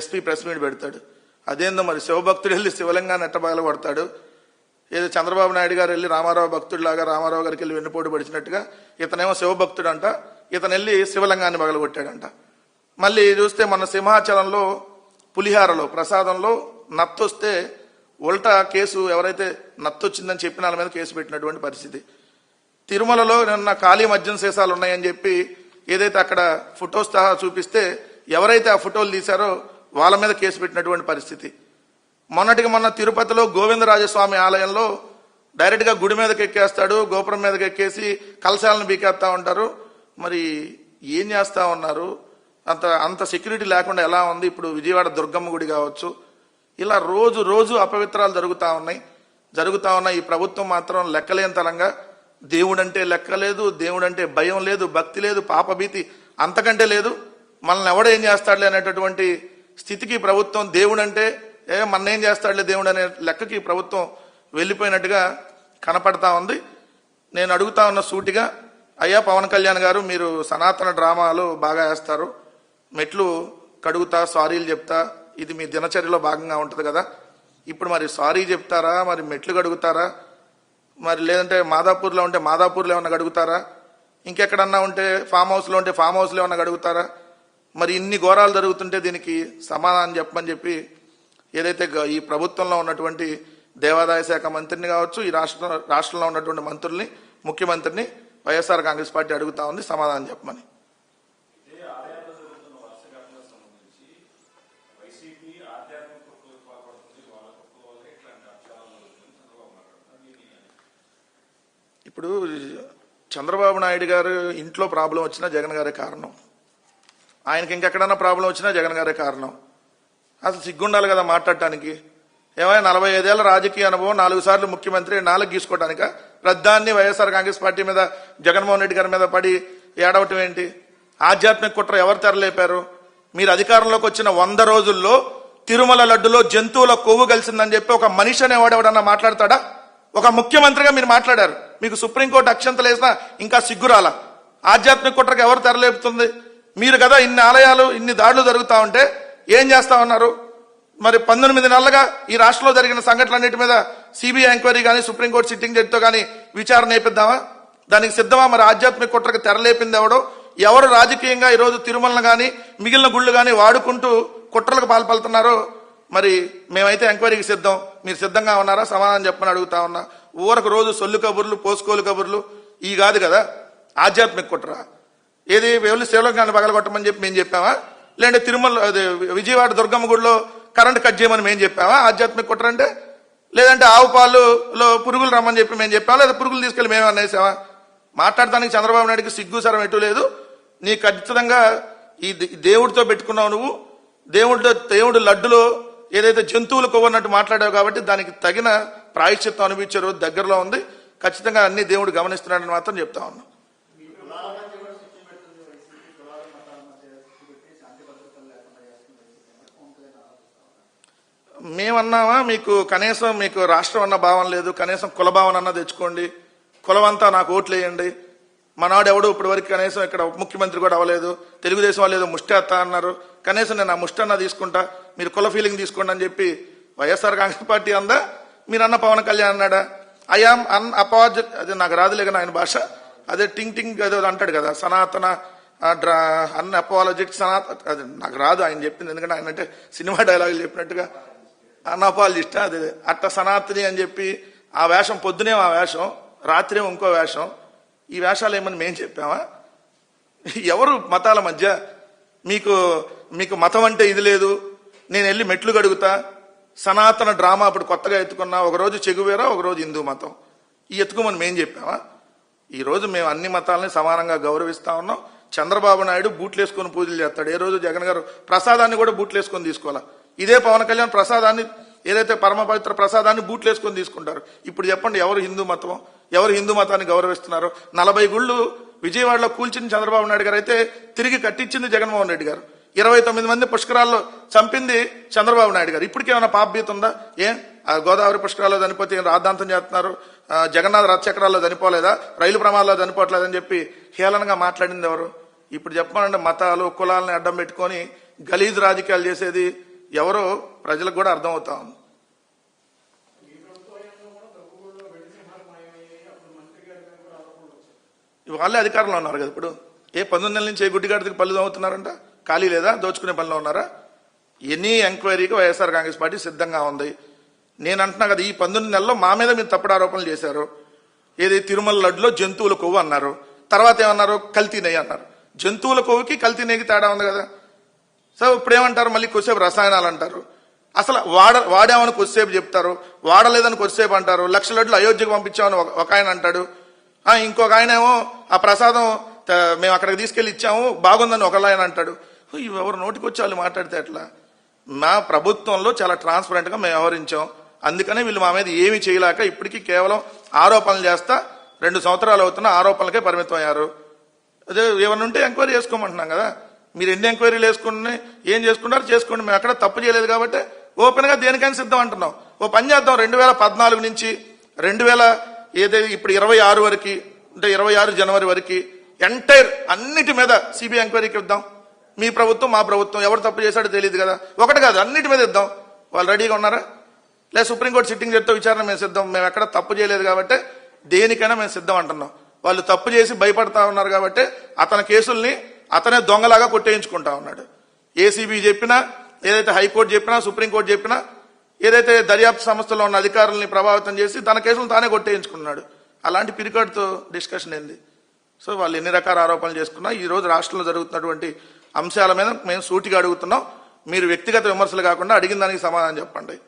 SP press meet పెడతాడు. అదేందో మరి శివభక్తుడు వెళ్ళి శివలింగాన్ని ఎట్టబాగలు కొడతాడు? ఏదో చంద్రబాబు నాయుడు గారు వెళ్ళి రామారావు భక్తుడిలాగా రామారావు గారికి వెళ్ళి వెన్నుపోటు పడిచినట్టుగా ఇతనేమో శివభక్తుడు అంట ఇతను వెళ్ళి శివలింగాన్ని పగలగొట్టాడంట మళ్ళీ చూస్తే మన సింహాచలంలో పులిహారలో ప్రసాదంలో నత్తొస్తే ఉల్టా కేసు ఎవరైతే నత్తొచ్చిందని చెప్పిన వాళ్ళ మీద కేసు పెట్టినటువంటి పరిస్థితి. తిరుమలలో నిన్న ఖాళీ మద్యం శేషాలు ఉన్నాయని చెప్పి ఏదైతే అక్కడ ఫొటోస్ చూపిస్తే ఎవరైతే ఆ ఫోటోలు తీశారో వాళ్ళ మీద కేసు పెట్టినటువంటి పరిస్థితి. మొన్నటికి మొన్న తిరుపతిలో గోవిందరాజస్వామి ఆలయంలో డైరెక్ట్గా గుడి మీదకి ఎక్కేస్తాడు గోపురం మీదకి ఎక్కేసి కలశాలను బీకేస్తా ఉంటారు. మరి ఏం చేస్తూ ఉన్నారు? అంత అంత సెక్యూరిటీ లేకుండా ఎలా ఉంది? ఇప్పుడు విజయవాడ దుర్గమ్మ గుడి కావచ్చు. ఇలా రోజు రోజు అపవిత్రాలు జరుగుతూ ఉన్నాయి. జరుగుతా ఉన్నాయి ఈ ప్రభుత్వం మాత్రం లెక్కలేనితనంగా దేవుడంటే లెక్క లేదు దేవుడంటే భయం లేదు భక్తి లేదు పాపభీతి అంతకంటే లేదు. మనల్ని ఎవడ ఏం చేస్తాడులే అనేటటువంటి స్థితికి ప్రభుత్వం దేవుడు అంటే ఏ మన్నేం ఏం చేస్తాడులే దేవుడు అనే లెక్కకి ప్రభుత్వం వెళ్ళిపోయినట్టుగా కనపడతా ఉంది. నేను అడుగుతా ఉన్న సూటిగా అయ్యా పవన్ కళ్యాణ్ గారు మీరు సనాతన డ్రామాలు బాగా వేస్తారు. మెట్లు కడుగుతా సారీలు చెప్తా ఇది మీ దినచర్యలో భాగంగా ఉంటుంది కదా. ఇప్పుడు మరి సారీ చెప్తారా? మరి మెట్లు కడుగుతారా? మరి లేదంటే మాదాపూర్లో ఉంటే మాదాపూర్లో ఏమన్నా గడుగుతారా ఇంకెక్కడన్నా ఉంటే ఫామ్ హౌస్లో ఉంటే ఫామ్ హౌస్లో ఏమన్నా గడుగుతారా మరి ఇన్ని ఘోరాలు జరుగుతుంటే దీనికి సమాధానం చెప్పమని చెప్పి ఏదైతే ఈ ప్రభుత్వంలో ఉన్నటువంటి దేవాదాయ శాఖ మంత్రిని కావచ్చు ఈ రాష్ట్ర రాష్ట్రంలో ఉన్నటువంటి మంత్రుల్ని ముఖ్యమంత్రిని వైఎస్ఆర్ కాంగ్రెస్ పార్టీ అడుగుతా ఉంది సమాధానం చెప్పమని. ఇప్పుడు చంద్రబాబు నాయుడు గారు ఇంట్లో ప్రాబ్లం వచ్చినా జగన్ గారే కారణం. ఆయనకి ఇంకెక్కడన్నా ప్రాబ్లం వచ్చినా జగన్ గారే కారణం. అసలు సిగ్గుండాలి కదా మాట్లాడటానికి. ఏమైనా నలభై ఐదేళ్ళ రాజకీయ అనుభవం నాలుగు సార్లు ముఖ్యమంత్రి నాలుగు గీసుకోవడానిక రద్దాన్ని వైఎస్ఆర్ కాంగ్రెస్ పార్టీ మీద జగన్మోహన్ రెడ్డి గారి మీద పడి ఏడవటం ఏంటి? ఆధ్యాత్మిక కుట్ర ఎవరు తెరలేపారు? మీరు అధికారంలోకి వచ్చిన వంద రోజుల్లో తిరుమల లడ్డులో జంతువుల కొవ్వు కలిసిందని చెప్పి ఒక మనిషి అనేవాడు ఎవడన్నా మాట్లాడతాడా? ఒక ముఖ్యమంత్రిగా మీరు మాట్లాడారు. మీకు సుప్రీంకోర్టు అక్షంతలు వేసినా ఇంకా సిగ్గురాల ఆధ్యాత్మిక కుట్రకు ఎవరు తెరలేపుతుంది? మీరు కదా ఇన్ని ఆలయాలు ఇన్ని దాడులు జరుగుతా ఉంటే ఏం చేస్తా ఉన్నారు? మరి పంతొమ్మిది నెలలుగా ఈ రాష్ట్రంలో జరిగిన సంఘటనలన్నిటి మీద సిబిఐ ఎంక్వైరీ కానీ సుప్రీంకోర్టు సిట్టింగ్ జడ్జితో కానీ విచారణ వేపిద్దామా దానికి సిద్ధమా? మరి ఆధ్యాత్మిక కుట్రకు తెరలేపింది ఎవడో? ఎవరు రాజకీయంగా ఈరోజు తిరుమలను కానీ మిగిలిన గుళ్ళు కానీ వాడుకుంటూ కుట్రలకు పాల్పడుతున్నారో? మరి మేమైతే ఎంక్వైరీకి సిద్ధం. మీరు సిద్ధంగా ఉన్నారా? సమాధానం చెప్పని అడుగుతా ఉన్నా. ఊరకు రోజు సొల్లు కబుర్లు పోసుకోలు కబుర్లు. ఈ కాదు కదా. ఆధ్యాత్మిక కుట్ర. ఏది వెళ్ళి శివలింగాన్ని పగలగొట్టమని చెప్పి మేము చెప్పావా లేదంటే తిరుమల అదే విజయవాడ దుర్గమ్మ గుడిలో కరెంట్ కట్ చేయమని మేము చెప్పావా ఆధ్యాత్మిక కుట్రంటే లేదంటే ఆవు పాలులో పురుగులు రమ్మని చెప్పి మేము చెప్పావా లేదా పురుగులు తీసుకెళ్ళి మేము అనేసామా? మాట్లాడటానికి చంద్రబాబు నాయుడుకి సిగ్గు సరం ఎటు లేదు. నీ ఖచ్చితంగా ఈ దే- దేవుడితో పెట్టుకున్నావు నువ్వు. దేవుడితో దేవుడు లడ్డులో ఏదైతే జంతువులు కొవ్వన్నట్టు మాట్లాడావు కాబట్టి దానికి తగిన ప్రాయశ్చిత్తం అనిపించే రోజు దగ్గరలో ఉంది. ఖచ్చితంగా అన్ని దేవుడు గమనిస్తున్నాడని మాత్రం చెప్తా ఉన్నాను కులాల మధ్య కూడా శిక్ష పెడుతుంది వైసీపీ కులాల మతాల మధ్య శిక్ష పెట్టి శాంతి భద్రతలు లేకుండా చేస్తుంది వైసీపీ అని పవన్ కళ్యాణ్ ఆరోపిస్తా ఉన్నారు. మేమన్నామా మీకు కనీసం మీకు రాష్ట్రం అన్న భావం లేదు కనీసం కుల భావన అన్న తెచ్చుకోండి. కులమంతా నాకు ఓట్లేయండి మనాడు ఎవడు ఇప్పటి వరకు కనీసం ఇక్కడ ముఖ్యమంత్రి కూడా అవ్వలేదు. తెలుగుదేశం వాళ్ళు ఏదో ముష్టి అన్నారు. కనీసం నేను ఆ ముష్టి అన్న తీసుకుంటా. మీరు కుల ఫీలింగ్ తీసుకోండి అని చెప్పి వైఎస్ఆర్ కాంగ్రెస్ పార్టీ అందా? మీరు అన్న పవన్ కళ్యాణ్ అన్నాడా? ఐఆమ్ అన్ అపాజ్ అది నాకు రాదులే కానీ ఆయన భాష. అదే టింగ్ టింగ్ ఏదో అంటాడు కదా సనాతన డ్రా అన్ అపాలజిక్ సనాత అది నాకు రాదు ఆయన చెప్పింది. ఎందుకంటే ఆయన అంటే సినిమా డైలాగులు చెప్పినట్టుగా అన్అపాలజిస్ట్ అది అట్ట సనాతని అని చెప్పి ఆ వేషం పొద్దునే ఆ వేషం రాత్రి ఇంకో వేషం. ఈ వేషాలు ఏమని మేము చెప్పామా? ఎవరు మతాల మధ్య మీకు మీకు మతం అంటే ఇది లేదు నేను వెళ్ళి మెట్లు గడుగుతా సనాతన డ్రామా అప్పుడు కొత్తగా ఎత్తుకున్నా ఒకరోజు చెగువేరా ఒకరోజు హిందూ మతం. ఈ ఎత్తుకోమని మేము చెప్పామా? ఈరోజు మేము అన్ని మతాలని సమానంగా గౌరవిస్తా ఉన్నాం. చంద్రబాబు నాయుడు బూట్లు వేసుకొని పూజలు చేస్తాడు. ఏ రోజు జగన్ గారు ప్రసాదాన్ని కూడా బూట్లు వేసుకొని తీసుకోవాలా? ఇదే పవన్ కళ్యాణ్ ప్రసాదాన్ని ఏదైతే పరమ పవిత్ర ప్రసాదాన్ని బూట్లు వేసుకొని తీసుకుంటారు. ఇప్పుడు చెప్పండి ఎవరు హిందూ మతం? ఎవరు హిందూ మతాన్ని గౌరవిస్తున్నారు? నలభై గుళ్ళు విజయవాడలో కూల్చిన చంద్రబాబు నాయుడు గారు అయితే తిరిగి కట్టించింది జగన్మోహన్ రెడ్డి గారు. ఇరవై తొమ్మిది మంది పుష్కరాల్లో చంపింది చంద్రబాబు నాయుడు గారు. ఇప్పటికేమైనా పాపభీత ఉందా? ఏం? ఆ గోదావరి పుష్కరాల్లో చనిపోతే రాద్ధాంతం చేస్తున్నారు? జగన్నాథ్ రథచక్రాల్లో చనిపోలేదా? రైలు ప్రమాదాల్లో చనిపోవట్లేదని చెప్పి హేళనగా మాట్లాడింది ఎవరు? ఇప్పుడు చెప్పాలంటే మతాలు కులాలని అడ్డం పెట్టుకొని గలీజ్ రాజకీయాలు చేసేది ఎవరో ప్రజలకు కూడా అర్థమవుతా ఉంది. వాళ్ళే అధికారంలో ఉన్నారు కదా ఇప్పుడు. ఏ పంతొమ్మిది నెలల నుంచి ఏ గుడ్డిగాడికి పళ్ళు అవుతున్నారంట ఖాళీ లేదా? దోచుకునే పనిలో ఉన్నారా? ఎనీ ఎంక్వైరీకి వైఎస్ఆర్ కాంగ్రెస్ పార్టీ సిద్ధంగా ఉంది. నేను అంటున్నా కదా ఈ పంతొమ్మిది నెలల్లో మా మీద మీరు తప్పుడు ఆరోపణలు చేశారు. ఏది తిరుమల లడ్డులో జంతువుల కొవ్వు అన్నారు. తర్వాత ఏమన్నారు? కల్తీ నెయ్యి అన్నారు. జంతువుల కొవ్వుకి కల్తీ నెయ్యికి తేడా ఉంది కదా. సో ఇప్పుడు ఏమంటారు మళ్ళీ కొద్దిసేపు రసాయనాలు అంటారు. అసలు వాడ వాడామని కొద్దిసేపు చెప్తారు. వాడలేదని కొద్దిసేపు అంటారు. లక్ష లడ్లు అయోధ్యకు పంపించామని ఒక- ఆయన అంటాడు. ఇంకొక ఆయన ఏమో ఆ ప్రసాదం మేము అక్కడికి తీసుకెళ్ళి ఇచ్చాము బాగుందని ఒకలా ఆయన అంటాడు. ఎవరు నోటికి వచ్చి వాళ్ళు మాట్లాడితే ఎట్లా? మా ప్రభుత్వంలో చాలా ట్రాన్స్పరెంట్గా మేము వ్యవహరించాం. అందుకనే వీళ్ళు మా మీద ఏమీ చేయలేక ఇప్పటికీ కేవలం ఆరోపణలు చేస్తా రెండు సంవత్సరాలు అవుతున్న ఆరోపణలకే పరిమితం అయ్యారు. అదే ఏమన్నా ఉంటే ఎంక్వైరీ చేసుకోమంటున్నాం కదా. మీరు ఎన్ని ఎంక్వైరీలు వేసుకుని ఏం చేసుకుంటారు చేసుకోండి. మేము ఎక్కడ తప్పు చేయలేదు కాబట్టి ఓపెన్గా దేనికైనా సిద్ధం అంటున్నాం. ఓ పని చేద్దాం. రెండు వేల పద్నాలుగు నుంచి రెండు వేల ఏదైతే ఇప్పుడు ఇరవై ఆరు వరకు అంటే ఇరవై ఆరు జనవరి వరకు ఎంటైర్ అన్నిటి మీద సిబిఐ ఎంక్వైరీకి ఇద్దాం. మీ ప్రభుత్వం మా ప్రభుత్వం ఎవరు తప్పు చేశాడో తెలియదు కదా. ఒకటి కాదు అన్నిటి మీద ఇద్దాం. వాళ్ళు రెడీగా ఉన్నారా? లేదా సుప్రీంకోర్టు సిట్టింగ్ చెప్తే విచారణ మేము సిద్ధం. మేము ఎక్కడ తప్పు చేయలేదు కాబట్టి దేనికైనా మేము సిద్ధం అంటున్నాం. వాళ్ళు తప్పు చేసి భయపడతా ఉన్నారు కాబట్టి అతని కేసుల్ని అతనే దొంగలాగా కొట్టేయించుకుంటా ఉన్నాడు. ఏసీబీ చెప్పినా ఏదైతే హైకోర్టు చెప్పినా సుప్రీంకోర్టు చెప్పినా ఏదైతే దర్యాప్తు సంస్థలో ఉన్న అధికారుల్ని ప్రభావితం చేసి తన కేసులు తానే కొట్టేయించుకున్నాడు. అలాంటి పిరికాడుతో డిస్కషన్ ఏంది? సో వాళ్ళు ఎన్ని రకాల ఆరోపణలు చేసుకున్నా ఈ రోజు రాష్ట్రంలో జరుగుతున్నటువంటి అంశాల మీద మేము సూటిగా అడుగుతున్నాం. మీరు వ్యక్తిగత విమర్శలు కాకుండా అడిగిన దానికి సమాధానం చెప్పండి.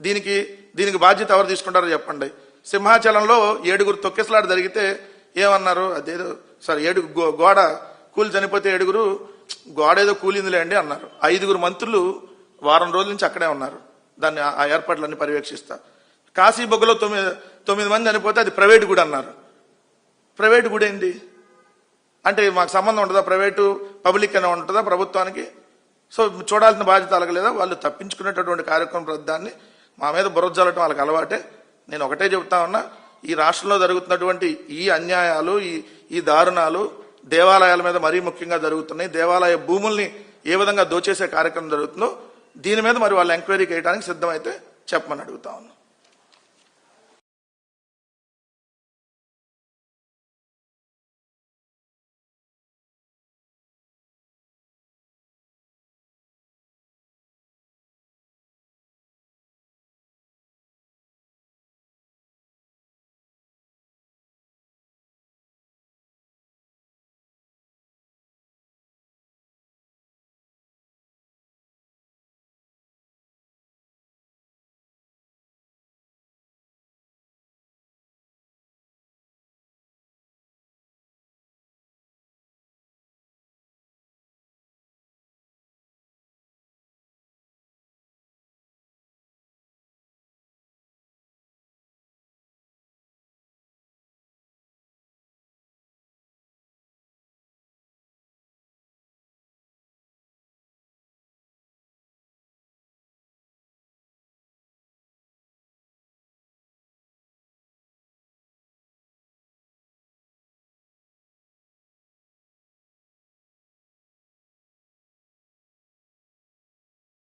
దీనికి దీనికి బాధ్యత ఎవరు తీసుకుంటారో చెప్పండి. సింహాచలంలో ఏడుగురు తొక్కిసలాట జరిగితే ఏమన్నారు? అదేదో సారీ ఏడుగు గోడ కూలి చనిపోతే ఏడుగురు గోడ ఏదో కూలిందిలే అండి అన్నారు. ఐదుగురు మంత్రులు వారం రోజుల నుంచి అక్కడే ఉన్నారు. దాన్ని ఆ- ఏర్పాట్లన్నీ పర్యవేక్షిస్తా. కాశీబొగ్గలో తొమ్మిది తొమ్మిది మంది చనిపోతే అది ప్రైవేట్ గుడి అన్నారు. ప్రైవేట్ గుడి ఏంటి అంటే మాకు సంబంధం ఉంటుందా? ప్రైవేటు పబ్లిక్ అని ఉంటుందా ప్రభుత్వానికి? సో చూడాల్సిన బాధ్యత అలగలేదా వాళ్ళు తప్పించుకునేటటువంటి కార్యక్రమం దాన్ని మా మీద బుర్ర జల్లటం వాళ్ళకి అలవాటే. నేను ఒకటే చెబుతా ఉన్నా ఈ రాష్ట్రంలో జరుగుతున్నటువంటి ఈ అన్యాయాలు ఈ ఈ దారుణాలు దేవాలయాల మీద మరీ ముఖ్యంగా జరుగుతున్నాయి. దేవాలయ భూముల్ని ఏ విధంగా దోచేసే కార్యక్రమం జరుగుతుందో దీని మీద మరి వాళ్ళు ఎంక్వైరీ చేయడానికి సిద్ధమైతే చెప్పమని అడుగుతా ఉన్నాను